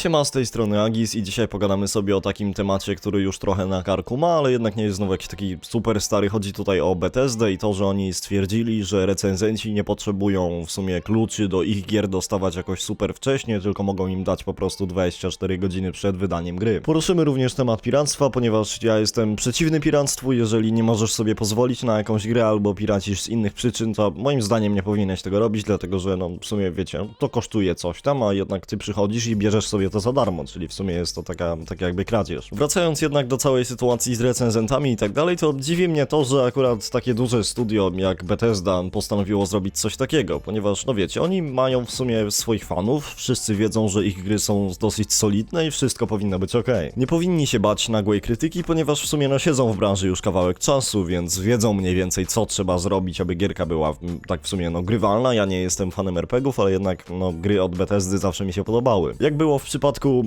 Siema, z tej strony Agis i dzisiaj pogadamy sobie o takim temacie, który już trochę na karku ma, ale jednak nie jest znowu jakiś taki super stary. Chodzi tutaj o Bethesdę i to, że oni stwierdzili, że recenzenci nie potrzebują w sumie kluczy do ich gier dostawać jakoś super wcześnie, tylko mogą im dać po prostu 24 godziny przed wydaniem gry. Poruszymy również temat piractwa, ponieważ ja jestem przeciwny piractwu, jeżeli nie możesz sobie pozwolić na jakąś grę albo piracisz z innych przyczyn, to moim zdaniem nie powinieneś tego robić, dlatego że no w sumie wiecie, to kosztuje coś tam, a jednak ty przychodzisz i bierzesz sobie to za darmo, czyli w sumie jest to taka, taka jakby kradzież. Wracając jednak do całej sytuacji z recenzentami i tak dalej, to dziwi mnie to, że akurat takie duże studio jak Bethesda postanowiło zrobić coś takiego, ponieważ no wiecie, oni mają w sumie swoich fanów, wszyscy wiedzą, że ich gry są dosyć solidne i wszystko powinno być ok. Nie powinni się bać nagłej krytyki, ponieważ w sumie no siedzą w branży już kawałek czasu, więc wiedzą mniej więcej co trzeba zrobić, aby gierka była mm, tak w sumie no grywalna. Ja nie jestem fanem RPGów, ale jednak no gry od Bethesdy zawsze mi się podobały. Jak było w przypadku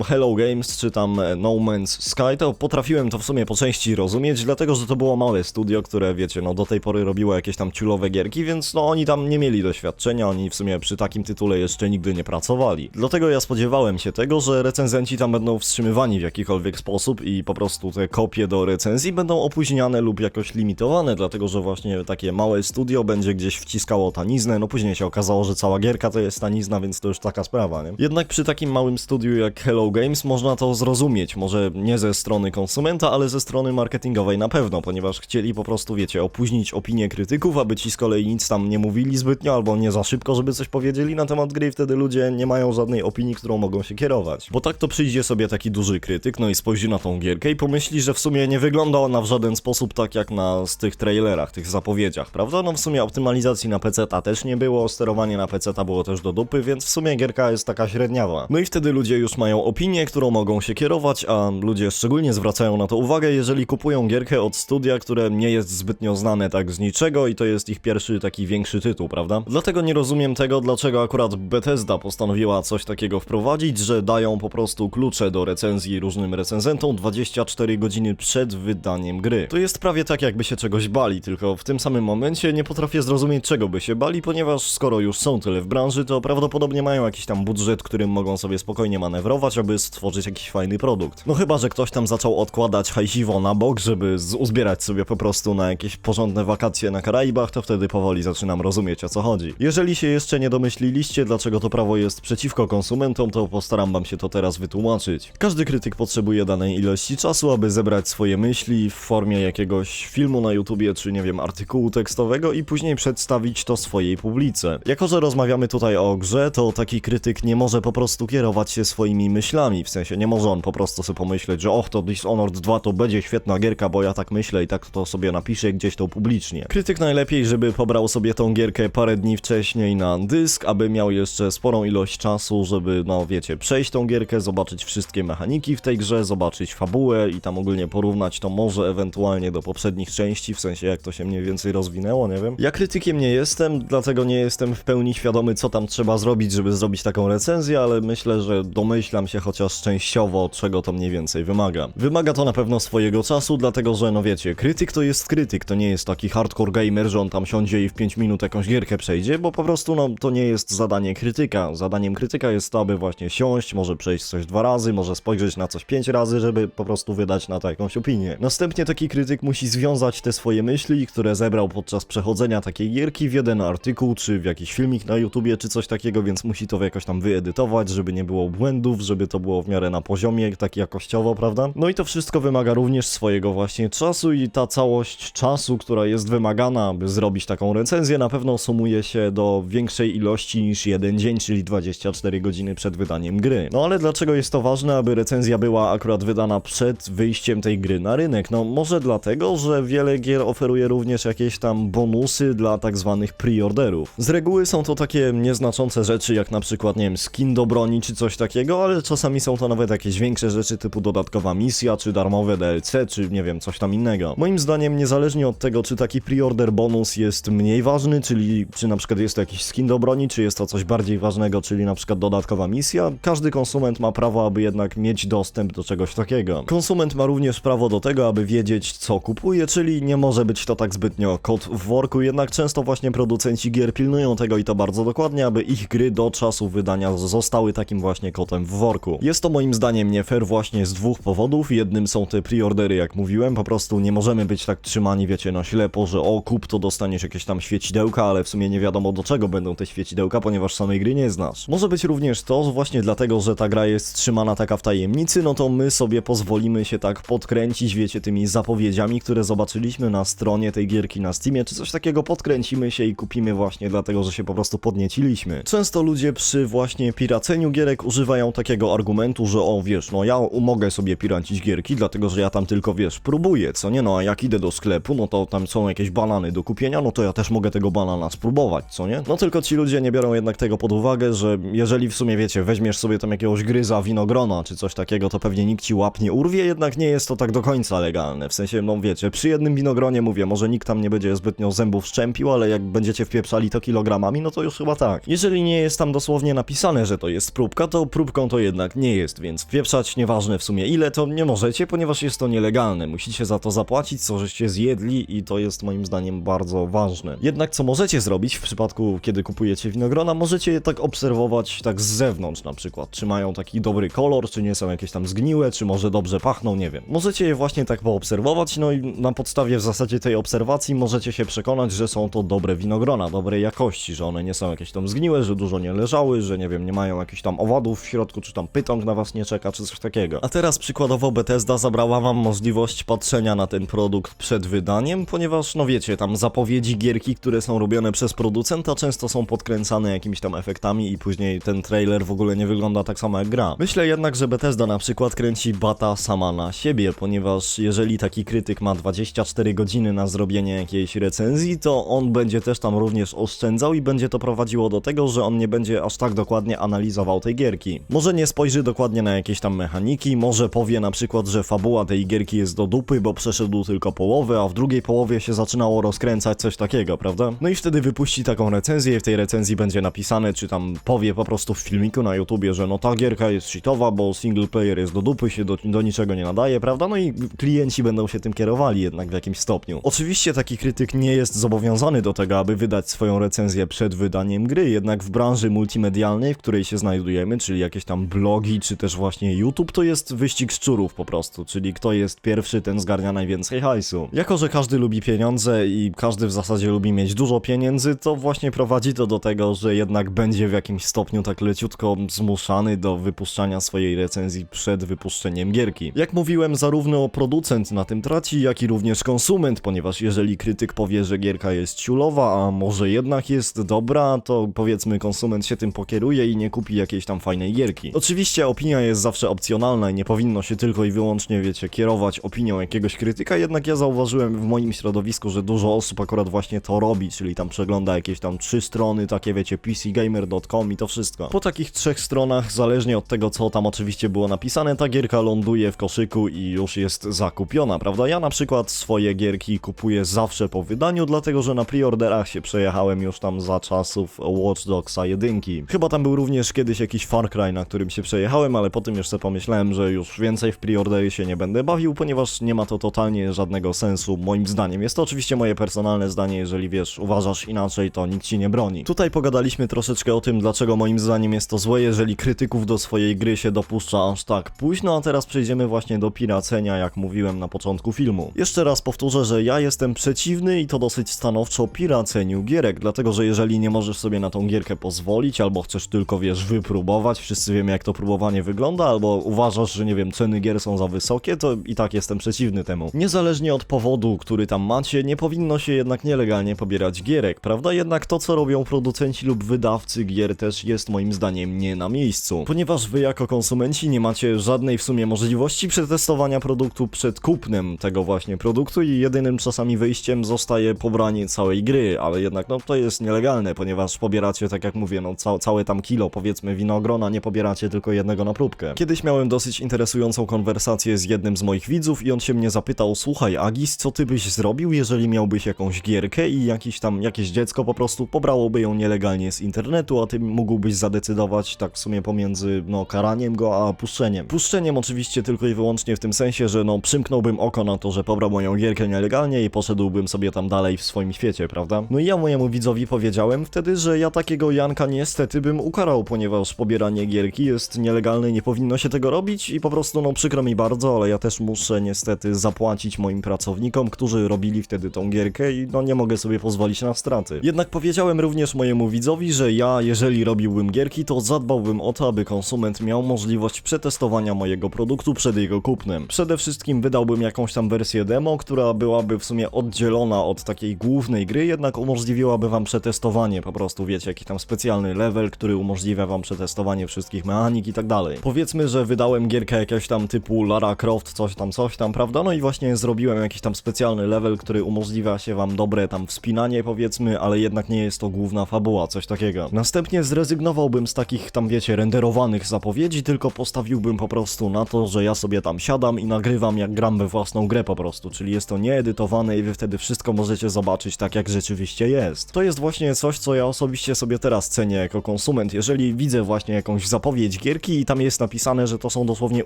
Hello Games czy tam e, No Man's Sky, to potrafiłem to w sumie po części rozumieć, dlatego że to było małe studio, które wiecie, no do tej pory robiło jakieś tam ciulowe gierki, więc no oni tam nie mieli doświadczenia, oni w sumie przy takim tytule jeszcze nigdy nie pracowali. Dlatego ja spodziewałem się tego, że recenzenci tam będą wstrzymywani w jakikolwiek sposób i po prostu te kopie do recenzji będą opóźniane lub jakoś limitowane, dlatego że właśnie takie małe studio będzie gdzieś wciskało taniznę, no później się okazało, że cała gierka to jest tanizna, więc to już taka sprawa, nie? Jednak przy takim małym studiu jak Hello Games można to zrozumieć, może nie ze strony konsumenta, ale ze strony marketingowej na pewno, ponieważ chcieli po prostu, wiecie, opóźnić opinię krytyków, aby ci z kolei nic tam nie mówili zbytnio, albo nie za szybko, żeby coś powiedzieli na temat gry i wtedy ludzie nie mają żadnej opinii, którą mogą się kierować. Bo tak to przyjdzie sobie taki duży krytyk, no i spojrzy na tą gierkę i pomyśli, że w sumie nie wygląda ona w żaden sposób tak jak na z tych trailerach, tych zapowiedziach, prawda? No w sumie optymalizacji na PC też nie było, sterowanie na PC było też do dupy, więc w sumie gierka jest taka średniawa. No i wtedy ludzie już mają opinię, którą mogą się kierować, a ludzie szczególnie zwracają na to uwagę, jeżeli kupują gierkę od studia, które nie jest zbytnio znane tak z niczego i to jest ich pierwszy taki większy tytuł, prawda? Dlatego nie rozumiem tego, dlaczego akurat Bethesda postanowiła coś takiego wprowadzić, że dają po prostu klucze do recenzji różnym recenzentom 24 godziny przed wydaniem gry. To jest prawie tak, jakby się czegoś bali, tylko w tym samym momencie nie potrafię zrozumieć, czego by się bali, ponieważ skoro już są tyle w branży, to prawdopodobnie mają jakiś tam budżet, którym mogą sobie spokojnie manewrować, aby stworzyć jakiś fajny produkt. No chyba, że ktoś tam zaczął odkładać hajsiwo na bok, żeby uzbierać sobie po prostu na jakieś porządne wakacje na Karaibach, to wtedy powoli zaczynam rozumieć o co chodzi. Jeżeli się jeszcze nie domyśliliście, dlaczego to prawo jest przeciwko konsumentom, to postaram wam się to teraz wytłumaczyć. Każdy krytyk potrzebuje danej ilości czasu, aby zebrać swoje myśli w formie jakiegoś filmu na YouTubie, czy nie wiem, artykułu tekstowego i później przedstawić to swojej publice. Jako, że rozmawiamy tutaj o grze, to taki krytyk nie może po prostu kierować się swoimi myślami, w sensie nie może on po prostu sobie pomyśleć, że och, to Dishonored 2 to będzie świetna gierka, bo ja tak myślę i tak to sobie napiszę gdzieś to publicznie. Krytyk najlepiej, żeby pobrał sobie tą gierkę parę dni wcześniej na dysk, aby miał jeszcze sporą ilość czasu, żeby, no wiecie, przejść tą gierkę, zobaczyć wszystkie mechaniki w tej grze, zobaczyć fabułę i tam ogólnie porównać to może ewentualnie do poprzednich części, w sensie jak to się mniej więcej rozwinęło, nie wiem. Ja krytykiem nie jestem, dlatego nie jestem w pełni świadomy, co tam trzeba zrobić, żeby zrobić taką recenzję, ale myślę, że domyślam się chociaż częściowo, czego to mniej więcej wymaga. Wymaga to na pewno swojego czasu, dlatego że, no wiecie, krytyk to jest krytyk, to nie jest taki hardcore gamer, że on tam siądzie i w 5 minut jakąś gierkę przejdzie, bo po prostu, no, to nie jest zadanie krytyka. Zadaniem krytyka jest to, aby właśnie siąść, może przejść coś dwa razy, może spojrzeć na coś pięć razy, żeby po prostu wydać na to jakąś opinię. Następnie taki krytyk musi związać te swoje myśli, które zebrał podczas przechodzenia takiej gierki w jeden artykuł, czy w jakiś filmik na YouTubie, czy coś takiego, więc musi to jakoś tam wyedytować, żeby nie było błędów, żeby to było w miarę na poziomie, tak jakościowo, prawda? No i to wszystko wymaga również swojego właśnie czasu i ta całość czasu, która jest wymagana, aby zrobić taką recenzję, na pewno sumuje się do większej ilości niż jeden dzień, czyli 24 godziny przed wydaniem gry. No ale dlaczego jest to ważne, aby recenzja była akurat wydana przed wyjściem tej gry na rynek? No może dlatego, że wiele gier oferuje również jakieś tam bonusy dla tak zwanych preorderów. Z reguły są to takie nieznaczące rzeczy, jak na przykład, nie wiem, skin do broni czy coś takiego, ale czasami są to nawet jakieś większe rzeczy typu dodatkowa misja, czy darmowe DLC, czy nie wiem, coś tam innego. Moim zdaniem, niezależnie od tego, czy taki preorder bonus jest mniej ważny, czyli czy na przykład jest to jakiś skin do broni, czy jest to coś bardziej ważnego, czyli na przykład dodatkowa misja, każdy konsument ma prawo, aby jednak mieć dostęp do czegoś takiego. Konsument ma również prawo do tego, aby wiedzieć, co kupuje, czyli nie może być to tak zbytnio kot w worku, jednak często właśnie producenci gier pilnują tego i to bardzo dokładnie, aby ich gry do czasu wydania zostały takim właśnie kotem w worku. Jest to moim zdaniem nie fair właśnie z dwóch powodów. Jednym są te preordery, jak mówiłem, po prostu nie możemy być tak trzymani, wiecie, na ślepo, że o, kup to dostaniesz jakieś tam świecidełka, ale w sumie nie wiadomo do czego będą te świecidełka, ponieważ samej gry nie znasz. Może być również to, że właśnie dlatego, że ta gra jest trzymana taka w tajemnicy, no to my sobie pozwolimy się tak podkręcić, wiecie, tymi zapowiedziami, które zobaczyliśmy na stronie tej gierki na Steamie, czy coś takiego, podkręcimy się i kupimy właśnie dlatego, że się po prostu podnieciliśmy. Często ludzie przy właśnie piraceniu gierek używają takiego argumentu, że o, wiesz, no ja mogę sobie piracić gierki, dlatego, że ja tam tylko, wiesz, próbuję, co nie, no a jak idę do sklepu, no to tam są jakieś banany do kupienia, no to ja też mogę tego banana spróbować, co nie? No tylko ci ludzie nie biorą jednak tego pod uwagę, że jeżeli w sumie, wiecie, weźmiesz sobie tam jakiegoś gryza winogrona, czy coś takiego, to pewnie nikt ci łap nie urwie, jednak nie jest to tak do końca legalne, w sensie, no wiecie, przy jednym winogronie mówię, może nikt tam nie będzie zbytnio zębów szczępił, ale jak będziecie wpieprzali to kilogramami, no to już chyba tak. Jeżeli nie jest tam dosłownie napisane, że to jest próbka, to próbką to jednak nie jest, więc wpieprzać nieważne w sumie ile, to nie możecie, ponieważ jest to nielegalne. Musicie za to zapłacić, co żeście zjedli i to jest moim zdaniem bardzo ważne. Jednak co możecie zrobić w przypadku, kiedy kupujecie winogrona, możecie je tak obserwować tak z zewnątrz na przykład. Czy mają taki dobry kolor, czy nie są jakieś tam zgniłe, czy może dobrze pachną, nie wiem. Możecie je właśnie tak poobserwować, no i na podstawie w zasadzie tej obserwacji możecie się przekonać, że są to dobre winogrona, dobrej jakości, że one nie są jakieś tam zgniłe, że dużo nie leżały, że nie wiem, nie mają jakichś tam owadów w środku, czy tam pytąg na was nie czeka, czy coś takiego. A teraz przykładowo Bethesda zabrała wam możliwość patrzenia na ten produkt przed wydaniem, ponieważ no wiecie, tam zapowiedzi gierki, które są robione przez producenta często są podkręcane jakimiś tam efektami i później ten trailer w ogóle nie wygląda tak samo jak gra. Myślę jednak, że Bethesda na przykład kręci bata sama na siebie, ponieważ jeżeli taki krytyk ma 24 godziny na zrobienie jakiejś recenzji, to on będzie też tam również oszczędzał i będzie to prowadziło do tego, że on nie będzie aż tak dokładnie analizował tej gierki. Może nie spojrzy dokładnie na jakieś tam mechaniki, może powie na przykład, że fabuła tej gierki jest do dupy, bo przeszedł tylko połowę, a w drugiej połowie się zaczynało rozkręcać coś takiego, prawda? No i wtedy wypuści taką recenzję i w tej recenzji będzie napisane, czy tam powie po prostu w filmiku na YouTubie, że no ta gierka jest shitowa, bo single player jest do dupy, się do, do niczego nie nadaje, prawda? No i klienci będą się tym kierowali jednak w jakimś stopniu. Oczywiście taki krytyk nie jest zobowiązany do tego, aby wydać swoją recenzję przed wydaniem gry, jednak w branży multimedialnej, w której się znajdujemy, czyli jakieś tam blogi, czy też właśnie YouTube, to jest wyścig szczurów po prostu, czyli kto jest pierwszy, ten zgarnia najwięcej hajsu. Jako, że każdy lubi pieniądze i każdy w zasadzie lubi mieć dużo pieniędzy, to właśnie prowadzi to do tego, że jednak będzie w jakimś stopniu tak leciutko zmuszany do wypuszczania swojej recenzji przed wypuszczeniem gierki. Jak mówiłem, zarówno producent na tym traci, jak i również konsument, ponieważ jeżeli krytyk powie, że gierka jest ciulowa, a może jednak jest dobra, to powiedzmy konsument się tym pokieruje i nie kupi jakiejś tam fajnej gierki. Oczywiście opinia jest zawsze opcjonalna i nie powinno się tylko i wyłącznie, wiecie, kierować opinią jakiegoś krytyka, jednak ja zauważyłem w moim środowisku, że dużo osób akurat właśnie to robi, czyli tam przegląda jakieś tam trzy strony, takie wiecie, pcgamer.com i to wszystko. Po takich trzech stronach, zależnie od tego, co tam oczywiście było napisane, ta gierka ląduje w koszyku i już jest zakupiona, prawda? Ja na przykład swoje gierki kupuję zawsze po wydaniu, dlatego że na preorderach się przejechałem już tam za czasów Watch Dogsa 1. Chyba tam był również kiedyś jakiś Far Cry, na którym się przejechałem, ale potem sobie pomyślałem, że już więcej w preordery się nie będę bawił, ponieważ nie ma to totalnie żadnego sensu, moim zdaniem. Jest to oczywiście moje personalne zdanie, jeżeli wiesz, uważasz inaczej, to nikt ci nie broni. Tutaj pogadaliśmy troszeczkę o tym, dlaczego moim zdaniem jest to złe, jeżeli krytyków do swojej gry się dopuszcza aż tak późno, a teraz przejdziemy właśnie do piracenia, jak mówiłem na początku filmu. Jeszcze raz powtórzę, że ja jestem przeciwny i to dosyć stanowczo piraceniu gierek, dlatego że jeżeli nie możesz sobie na tą gierkę pozwolić, albo chcesz tylko, wiesz, wypróbować, wszyscy wiemy jak to próbowanie wygląda, albo uważasz, że nie wiem, ceny gier są za wysokie, to i tak jestem przeciwny temu. Niezależnie od powodu, który tam macie, nie powinno się jednak nielegalnie pobierać gierek, prawda? Jednak to, co robią producenci lub wydawcy gier też jest moim zdaniem nie na miejscu. Ponieważ wy jako konsumenci nie macie żadnej w sumie możliwości przetestowania produktu przed kupnem tego właśnie produktu i jedynym czasami wyjściem zostaje pobranie całej gry, ale jednak no to jest nielegalne, ponieważ pobieracie, tak jak mówię, no ca całe tam kilo powiedzmy winogrona, nie pobieracie tylko jednego na próbkę. Kiedyś miałem dosyć interesującą konwersację z jednym z moich widzów i on się mnie zapytał, słuchaj Agis, co ty byś zrobił, jeżeli miałbyś jakąś gierkę i jakiś tam, jakieś dziecko po prostu pobrałoby ją nielegalnie z internetu, a ty mógłbyś zadecydować tak w sumie pomiędzy, no, karaniem go, a puszczeniem. Puszczeniem oczywiście tylko i wyłącznie w tym sensie, że no, przymknąłbym oko na to, że pobrał moją gierkę nielegalnie i poszedłbym sobie tam dalej w swoim świecie, prawda? No i ja mojemu widzowi powiedziałem wtedy, że ja takiego Janka niestety bym ukarał, ponieważ pobieranie gierki jest nielegalne i nie powinno się tego robić i po prostu no przykro mi bardzo, ale ja też muszę niestety zapłacić moim pracownikom, którzy robili wtedy tą gierkę i no nie mogę sobie pozwolić na straty. Jednak powiedziałem również mojemu widzowi, że ja, jeżeli robiłbym gierki, to zadbałbym o to, aby konsument miał możliwość przetestowania mojego produktu przed jego kupnem. Przede wszystkim wydałbym jakąś tam wersję demo, która byłaby w sumie oddzielona od takiej głównej gry, jednak umożliwiłaby wam przetestowanie, po prostu wiecie, jaki tam specjalny level, który umożliwia wam przetestowanie wszystkich mechanik i tak dalej. Powiedzmy, że wydałem gierkę jakiegoś tam typu Lara Croft, coś tam, coś tam, prawda? No i właśnie zrobiłem jakiś tam specjalny level, który umożliwia się wam dobre tam wspinanie, powiedzmy, ale jednak nie jest to główna fabuła, coś takiego. Następnie zrezygnowałbym z takich tam, wiecie, renderowanych zapowiedzi, tylko postawiłbym po prostu na to, że ja sobie tam siadam i nagrywam jak gram we własną grę po prostu, czyli jest to nieedytowane i wy wtedy wszystko możecie zobaczyć tak, jak rzeczywiście jest. To jest właśnie coś, co ja osobiście sobie teraz cenię jako konsument, jeżeli widzę właśnie jakąś zapowiedź gierki i tam jest napisane, że to są dosłownie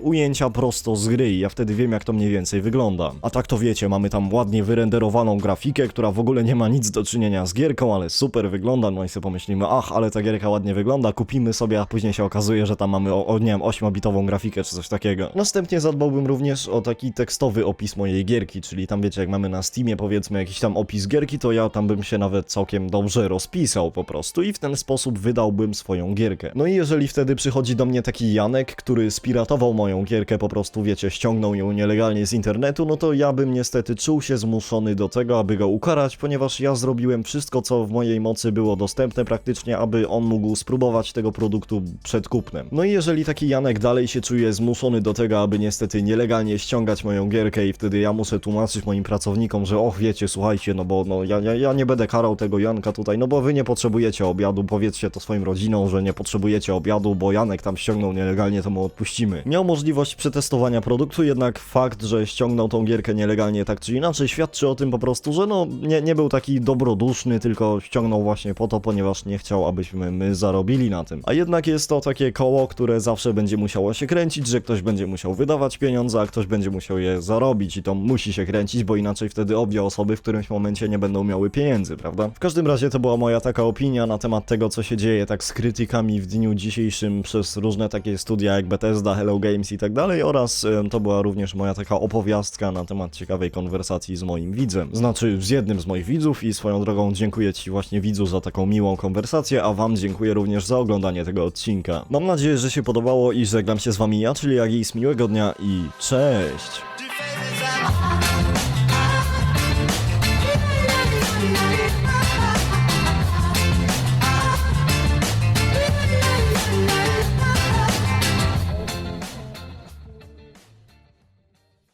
ujęcia prosto z gry i ja wtedy wiem, jak to mniej więcej wygląda. A tak to wiecie, mamy tam ładnie wyrenderowaną grafikę, która w ogóle nie ma nic do czynienia z gierką, ale super wygląda, no i sobie pomyślimy, ach, ale ta gierka ładnie wygląda, kupimy sobie, a później się okazuje, że tam mamy, o nie wiem, 8-bitową grafikę czy coś takiego. Następnie zadbałbym również o taki tekstowy opis mojej gierki, czyli tam wiecie, jak mamy na Steamie powiedzmy jakiś tam opis gierki, to ja tam bym się nawet całkiem dobrze rozpisał po prostu i w ten sposób wydałbym swoją gierkę. No i jeżeli wtedy przychodzi do mnie taki Janek, który spiratował moją gierkę, po prostu wiecie, ściągnął ją nielegalnie z internetu, no to ja bym niestety czuł się zmuszony do tego, aby go ukarać, ponieważ ja zrobiłem wszystko, co w mojej mocy było dostępne praktycznie, aby on mógł spróbować tego produktu przed kupnem. No i jeżeli taki Janek dalej się czuje zmuszony do tego, aby niestety nielegalnie ściągać moją gierkę i wtedy ja muszę tłumaczyć moim pracownikom, że och wiecie, słuchajcie, no bo no ja, ja, ja nie będę karał tego Janka tutaj, no bo wy nie potrzebujecie obiadu, powiedzcie to swoim rodzinom, że nie potrzebujecie obiadu, bo Janek tam ściągnął nielegalnie, to mu odpuścimy. Miał możliwość przetestowania produktu, jednak fakt, że ściągnął tą gierkę nielegalnie tak czy inaczej świadczy o tym po prostu, że no nie, nie był taki dobroduszny, tylko ściągnął właśnie po to, ponieważ nie chciał, abyśmy my zarobili na tym. A jednak jest to takie koło, które zawsze będzie musiało się kręcić, że ktoś będzie musiał wydawać pieniądze, a ktoś będzie musiał je zarobić i to musi się kręcić, bo inaczej wtedy obie osoby w którymś momencie nie będą miały pieniędzy, prawda? W każdym razie to była moja taka opinia na temat tego, co się dzieje tak z krytykami w dniu dzisiejszym przez różne takie studia jak Bethesda, Hello Games i tak dalej oraz em, to była również moja taka opowiastka na temat ciekawej konwersacji z moim widzem. Znaczy z jednym z moich widzów i swoją drogą dziękuję Ci właśnie widzu za taką miłą konwersację, a Wam dziękuję również za oglądanie tego odcinka. Mam nadzieję, że się podobało i żegnam się z Wami ja, czyli Agis, miłego dnia i cześć!